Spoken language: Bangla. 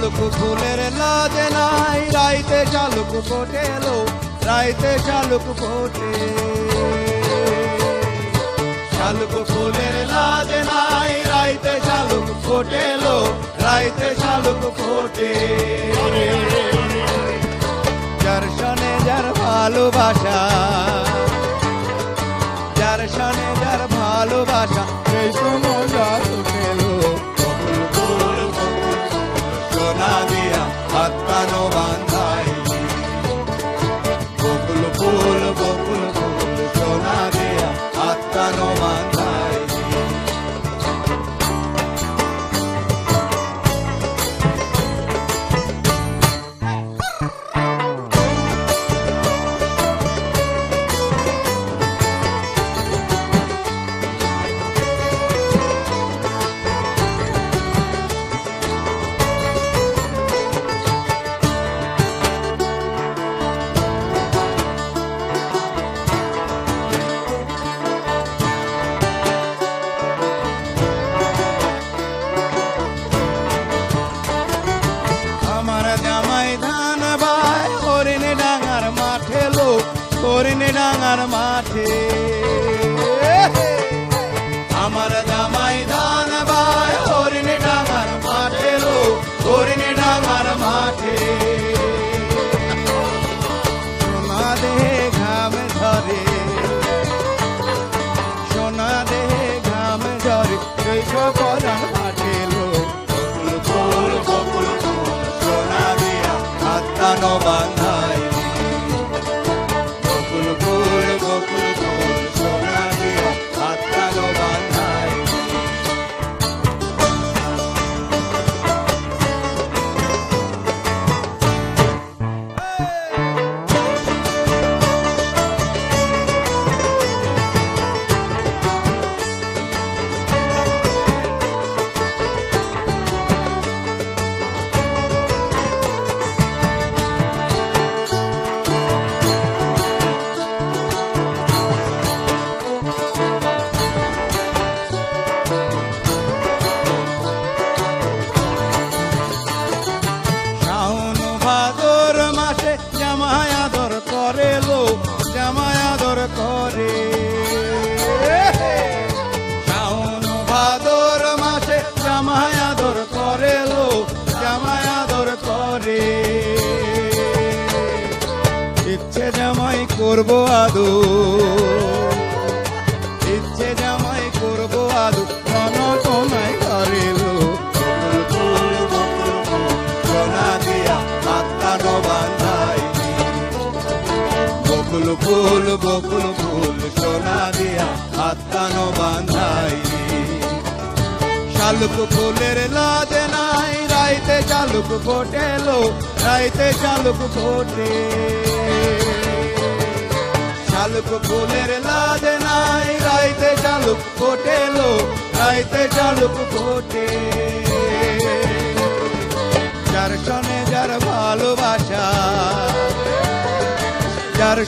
শালুক ফুলের লাজে নাই। রাইতে শালুক ফোটেলো রাইতে শালুক ফোটে। শালুক ফুলের লাজে নাই, রাইতে শালুক ফোটেলো রাইতে শালুক ফোটে। যার সনে যার ভালোবাসা হরিণে ডাঙার মাঠে। আমার জামাই ধান ভাই হরিণে ডাঙার মাঠে লো হরিণে ডাঙার মাঠে। সোনা দেহে ঘাম ধরে সোনা দেহে ঘাম ঝরে সেই সকরান করব আদু। ইচ্ছে জামাই করব আদু, মন তোমায় করিলো বকুল ফুল বকুল ফুল, সোনা দিয়া হাত কানো বান্ধাই শালুক ফুলের লাজে নাই, রাইতে শালুক ফোটেলো, রাইতে শালুক ফোটে। শালুক ফুলের লাজ নাই। রাইতে শালুক ফোটেলো রাইতে শালুক ফোটে যার সনে যার ভালোবাসা, যার